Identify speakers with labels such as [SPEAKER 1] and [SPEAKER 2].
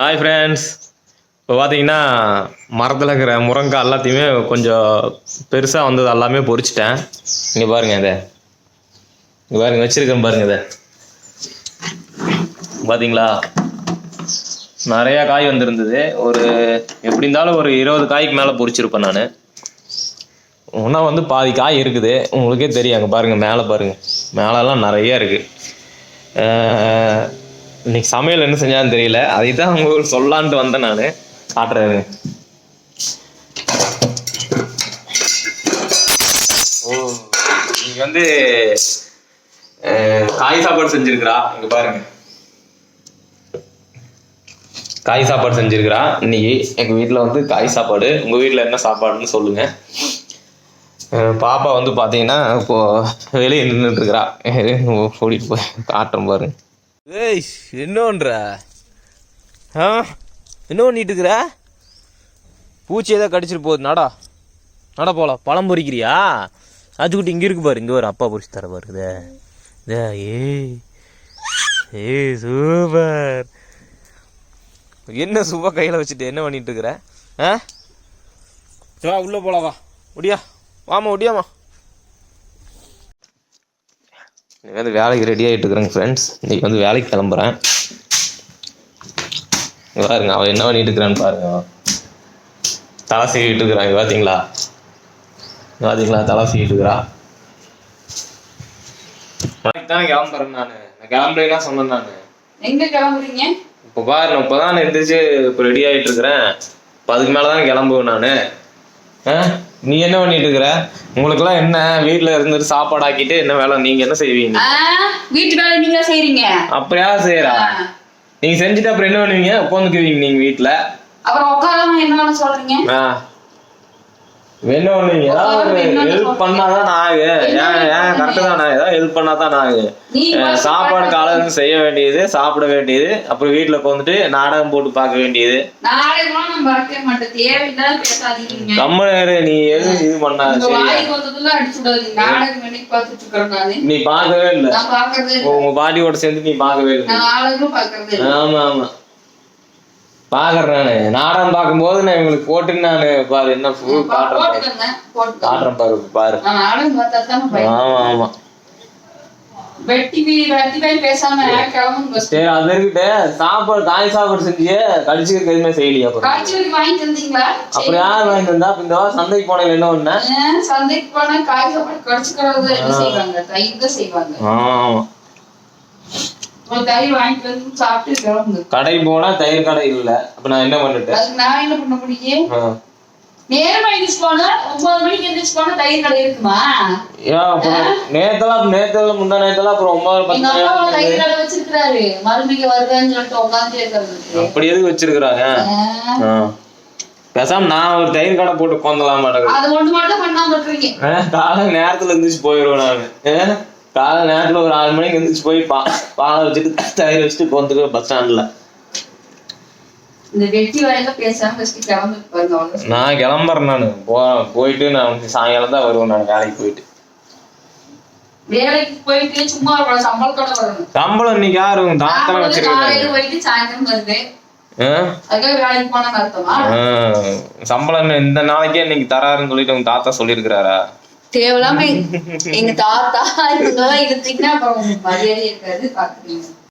[SPEAKER 1] Hi friends இப்போ பார்த்தீங்கன்னா மரத்தில் இருக்கிற முருங்காய் எல்லாத்தையுமே கொஞ்சம் பெருசாக வந்தது எல்லாமே பொரிச்சிட்டேன். இங்கே பாருங்கள் இதை. இங்கே பாருங்கள் வச்சுருக்கேன் பாருங்கள் இதை. பார்த்தீங்களா நிறையா காய் வந்திருந்தது. ஒரு எப்படி இருந்தாலும் ஒரு இருபது காய்க்கு மேலே பொரிச்சிருப்பேன் நான். ஒன்றா வந்து பாதி காய் இருக்குது. உங்களுக்கே தெரியும். அங்கே பாருங்கள் மேலே பாருங்கள் மேலெல்லாம் நிறைய இருக்குது இன்னைக்கு சமையல் என்ன செஞ்சான்னு தெரியல. அதை தான் உங்களுக்கு சொல்லான்ட்டு வந்தேன் நான். காட்டுறேன் ஓ இன்னைக்கு வந்து காய் சாப்பாடு செஞ்சிருக்கிறா. இங்க பாருங்க. காய் சாப்பாடு செஞ்சிருக்கிறா. இன்னைக்கு எங்க வீட்டில் வந்து காய் சாப்பாடு. உங்க வீட்டில் என்ன சாப்பாடுன்னு சொல்லுங்க. பாப்பா வந்து பார்த்தீங்கன்னா இப்போ வெளியே நின்றுட்டு இருக்கிறா. ஓடிட்டு போய் காட்டுறேன் பாருங்க.
[SPEAKER 2] ஏய் என்ன ஆ என்ன பண்ணிட்டு இருக்கிற பூச்சி ஏதோ கடிச்சிட்டு போகுது. நடா. நட போகலாம் பழம் பொறிக்கிறியா? அதுக்கிட்ட இங்கே இருக்கு பாரு. இங்கே ஒரு அப்பா பொறிச்சு தர பாரு இதே. ஏய் ஏய் சூப்பர். என்ன சூப்பர் கையில் வச்சுட்டு என்ன பண்ணிட்டு இருக்கிற ஆ? சரி, வா உள்ள போலாம் வா. ஒடியா வாமா ஒடியாமா
[SPEAKER 1] இன்னைக்கு வந்து வேலைக்கு ரெடி ஆகிட்டு இருக்கிறேங்க ஃப்ரெண்ட்ஸ் இன்னைக்கு வந்து வேலைக்கு கிளம்புறேன். பாருங்க அவன் என்ன பண்ணிட்டு இருக்கிறான்னு பாருங்க. தலை சீவிட்டு இருக்கிறான் பார்த்தீங்களா பார்த்தீங்களா தலை சீவிட்டு இருக்கிறா. நாளைக்கு தானே கிளம்புறேன் நான். நான் கிளம்புறேன்னா சொன்னேன் நான்.
[SPEAKER 3] எங்க கிளம்புறீங்க?
[SPEAKER 1] இப்போ பாரு நான் இப்போ தான் எந்திரிச்சு இப்போ ரெடி ஆகிட்டு இருக்கிறேன் இப்போ அதுக்கு மேலே தான் கிளம்புவேன் நான். ஆ? நீ என்ன பண்ணிட்டு இருக்கிற? உங்களுக்குலாம் என்ன? வீட்டில் இருந்துட்டு சாப்பாடு ஆக்கிட்டு என்ன வேலை? நீங்கள் என்ன செய்வீங்க?
[SPEAKER 3] வீட்டு வேலை நீங்க செய்றீங்க?
[SPEAKER 1] அப்ப யார் செய்யறா நீங்க செஞ்சுட்டு அப்புறம் என்ன பண்ணுவீங்க? உட்காந்துக்குவீங்க நீங்க வீட்டுல
[SPEAKER 3] அப்புறம் உட்காராம என்ன சொல்றீங்க.
[SPEAKER 1] என்ன பண்ணுவீங்க? பண்ணாதான் நான் ஆகு ஏன் ஏன் கரெக்டு தான் நான் ஏதாவது ஹெல்ப் பண்ணாதான் நான் ஆகு சாப்பாடு காலையில செய்ய வேண்டியது சாப்பிட வேண்டியது அப்புறம் வீட்டுல உட்காந்துட்டு நாடகம் போட்டு பார்க்க வேண்டியது. கம்மனு நீ எதுவும் இது பண்ணாத நீ பார்க்கவே இல்ல. உங்க பாட்டியோட சேர்ந்து நீ பார்க்கவே இல்ல. ஆமா ஆமா. பாக்குறேன் நானு. நாடகம் பார்க்கும்போது நான் இவங்களுக்கு போட்டு நான் பாரு என்ன ஃபுல் காட்டுறேன் காட்டுறேன் பாரு. பாரு ஆமா ஆமா. சரி. அது இருக்கிட்ட. சாப்பாடு காய் சாப்பாடு செஞ்சியே கடிச்சுக்க எதுவுமே செய்யலையா அப்புறம். யார் வந்தா? அப்ப இந்த வாரம் சந்தைக்கு போனேன் என்ன பண்ண
[SPEAKER 3] ஆ, சந்தைக்கு போனா காய் சாப்பாடு கடிச்சுக்கிறது என்ன செய்வாங்க? தயிர் தான் செய்வாங்க.
[SPEAKER 1] ஆமா
[SPEAKER 3] ஒரு தயிர் வாங்கிட்டு வந்து சாப்பிட்டு கிளம்புங்க
[SPEAKER 1] கடைக்கு போனா தயிர் கடை இல்ல. அப்ப நான் என்ன பண்ணிட்டேன்?
[SPEAKER 3] அதுக்கு நான் என்ன பண்ண முடியும்?
[SPEAKER 1] ஆ.
[SPEAKER 3] நேரமா எந்திரிச்சு போனா ஒன்பது மணிக்கு எந்திரிச்சு போனா தயிர் கடை இருக்குமா?
[SPEAKER 1] ஏன் அப்புறம் நேத்தெல்லாம் நேத்தெல்லாம் முந்தா நேத்தெல்லாம் அப்புறம் ஒன்பது பத்து மணி
[SPEAKER 3] தயிர் கடை வச்சிருக்கிறாரு. மருமைக்கு வருதுன்னு சொல்லிட்டு உட்காந்து இருக்கிறதுக்கு.
[SPEAKER 1] அப்படி எதுக்கு வச்சிருக்கிறாங்க? ஆ. பேசாம நான் ஒரு தயிர் கடை போட்டு உட்காந்துலாம் மாட்டேன்
[SPEAKER 3] அது ஒண்ணு மட்டும் பண்ணாம விட்டுறீங்க
[SPEAKER 1] காலை நேரத்துல எந்திரிச்சு போயிடுவேன் நான். காலை நேரத்துல ஒரு ஆறு மணிக்கு எந்திரிச்சு போய் பா பாலை வச்சுட்டு தயிர் வச்சுட்டு உட்காந்துக்குவேன் பஸ் ஸ்டாண்ட்ல நான் கிளம்புறேன் நான். போ போயிட்டு நான் சாயங்காலம் தான் வருவேன் நான் வேலைக்கு போயிட்டு.
[SPEAKER 3] வேலைக்கு போயிட்டு சும்மா இருக்கணும் சம்பளத்தோட வரணும்
[SPEAKER 1] சம்பளம் இன்னைக்கு யாரு உங்க தாத்தா
[SPEAKER 3] நான் வந்து
[SPEAKER 1] வச்சிருக்காரு?
[SPEAKER 3] காலையில போயிட்டு சாயந்தரம் வருது.
[SPEAKER 1] சம்பளம் இந்த நாளைக்கே இன்னைக்கு தராருன்னு சொல்லிட்டு உங்க தாத்தா சொல்லியிருக்கிறாரா
[SPEAKER 3] தேவையில்லாம எங்க தாத்தா இவங்க எல்லாம் இருந்தீங்கன்னா அப்புறம் உங்களுக்கு மரியாதை இருக்காது பாக்குறீங்க